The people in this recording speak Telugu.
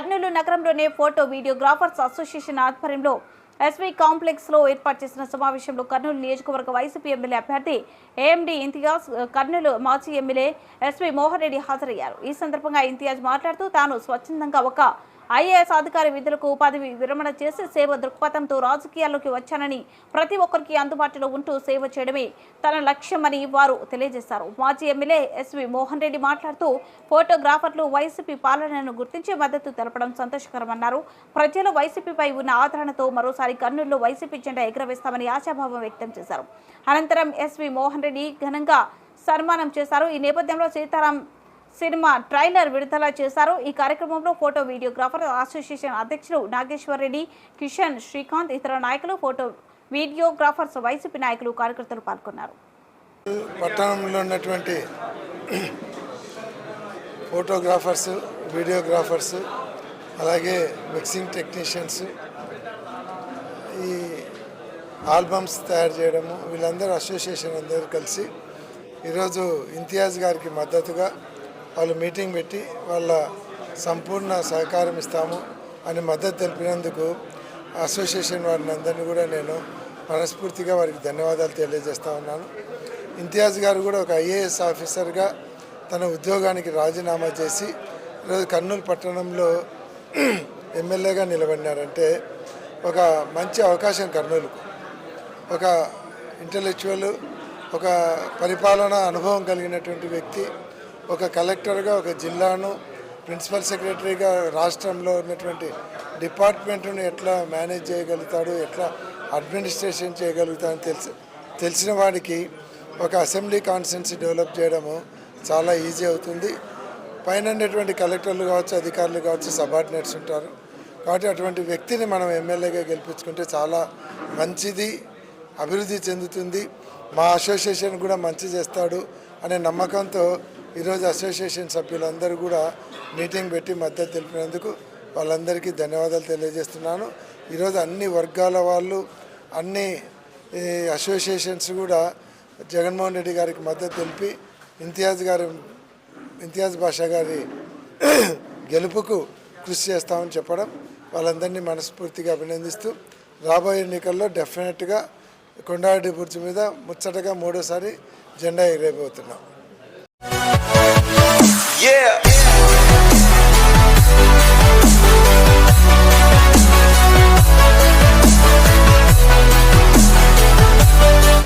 కర్నూలు నగరంలోనే ఫోటో వీడియోగ్రాఫర్స్ అసోసియేషన్ ఆధ్వర్యంలో ఎస్వీ కాంప్లెక్స్లో ఏర్పాటు చేసిన సమావేశంలో కర్నూలు నియోజకవర్గ వైసీపీ ఎమ్మెల్యే అభ్యర్థి ఏఎండి ఇంతియాజ్ కర్నూలు మాజీ ఎమ్మెల్యే ఎస్వీ మోహన్ రెడ్డి హాజరయ్యారు. ఈ సందర్భంగా ఇంతియాజ్ మాట్లాడుతూ తాను స్వచ్ఛందంగా ఒక ఐఏఎస్ అధికారి విధులకు ఉపాధి విరమణ చేసి సేవ దృక్పథంతో రాజకీయాల్లోకి వచ్చానని ప్రతి ఒక్కరికి అందుబాటులో ఉంటూ సేవ చేయడమే తన లక్ష్యమని వారు తెలియజేశారు. మాజీ ఎమ్మెల్యే ఎస్వి మోహన్ రెడ్డి మాట్లాడుతూ ఫోటోగ్రాఫర్లు వైసీపీ పాలనను గుర్తించి మద్దతు తెలపడం సంతోషకరమన్నారు. ప్రజలు వైసీపీపై ఉన్న ఆదరణతో మరోసారి కర్నూలులో వైసీపీ జెండా ఎగురవేస్తామని ఆశాభావం వ్యక్తం చేశారు. అనంతరం ఎస్వి మోహన్ రెడ్డి ఘనంగా సన్మానం చేశారు. ఈ నేపథ్యంలో సీతారాం సినిమా ట్రైలర్ విడుదల చేశారు. ఈ కార్యక్రమంలో ఫోటో వీడియోగ్రాఫర్ అసోసియేషన్ అధ్యక్షులు నాగేశ్వర్ రెడ్డి కిషన్ శ్రీకాంత్ ఇతర నాయకులు ఫోటో వీడియోగ్రాఫర్స్ వైసీపీ నాయకులు కార్యకర్తలు పాల్గొన్నారు. పట్టణంలో ఉన్నటువంటి ఫోటోగ్రాఫర్స్ వీడియోగ్రాఫర్స్ అలాగే మిక్సింగ్ టెక్నీషియన్స్ ఈ ఆల్బమ్స్ తయారు చేయడము వీళ్ళందరూ అసోసియేషన్ అందరూ కలిసి ఈరోజు ఇంతియాజ్ గారికి మద్దతుగా వాళ్ళు మీటింగ్ పెట్టి వాళ్ళ సంపూర్ణ సహకారం ఇస్తాము అని మద్దతు తెలిపినందుకు అసోసియేషన్ వారిని అందరినీ కూడా నేను మనస్ఫూర్తిగా వారికి ధన్యవాదాలు తెలియజేస్తా ఉన్నాను. ఇంతియాజ్ గారు కూడా ఒక ఐఏఎస్ ఆఫీసర్గా తన ఉద్యోగానికి రాజీనామా చేసి ఈరోజు కర్నూలు పట్టణంలో ఎమ్మెల్యేగా నిలబడినారంటే ఒక మంచి అవకాశం కర్నూలుకు. ఒక ఇంటలెక్చువల్ ఒక పరిపాలన అనుభవం కలిగినటువంటి వ్యక్తి ఒక కలెక్టర్గా ఒక జిల్లాను ప్రిన్సిపల్ సెక్రటరీగా రాష్ట్రంలో ఉన్నటువంటి డిపార్ట్మెంట్ను ఎట్లా మేనేజ్ చేయగలుగుతాడు ఎట్లా అడ్మినిస్ట్రేషన్ చేయగలుగుతాడని తెలిసి తెలిసిన వాడికి ఒక అసెంబ్లీ కాన్స్టిట్యున్సీ డెవలప్ చేయడము చాలా ఈజీ అవుతుంది. పైన ఉండేటువంటి కలెక్టర్లు కావచ్చు అధికారులు కావచ్చు సబార్డినేట్స్ ఉంటారు. కాబట్టి అటువంటి వ్యక్తిని మనం ఎమ్మెల్యేగా గెలిపించుకుంటే చాలా మంచిది అభివృద్ధి చెందుతుంది. మా అసోసియేషన్ కూడా మంచి చేస్తాడు అనే నమ్మకంతో ఈరోజు అసోసియేషన్ సభ్యులందరూ కూడా మీటింగ్ పెట్టి మద్దతు తెలిపినందుకు వాళ్ళందరికీ ధన్యవాదాలు తెలియజేస్తున్నాను. ఈరోజు అన్ని వర్గాల వాళ్ళు అన్ని ఈ, అసోసియేషన్స్ కూడా జగన్మోహన్ రెడ్డి గారికి మద్దతు తెలిపి ఇంతియాజ్ గారి ఇంతియాజ్ బాషా గారి గెలుపుకు కృషి చేస్తామని చెప్పడం వాళ్ళందరినీ మనస్ఫూర్తిగా అభినందిస్తూ రాబోయే ఎన్నికల్లో డెఫినెట్గా కొండారెడ్డి బుర్జు మీద ముచ్చటగా మూడోసారి జెండా ఎగిరైపోతున్నాం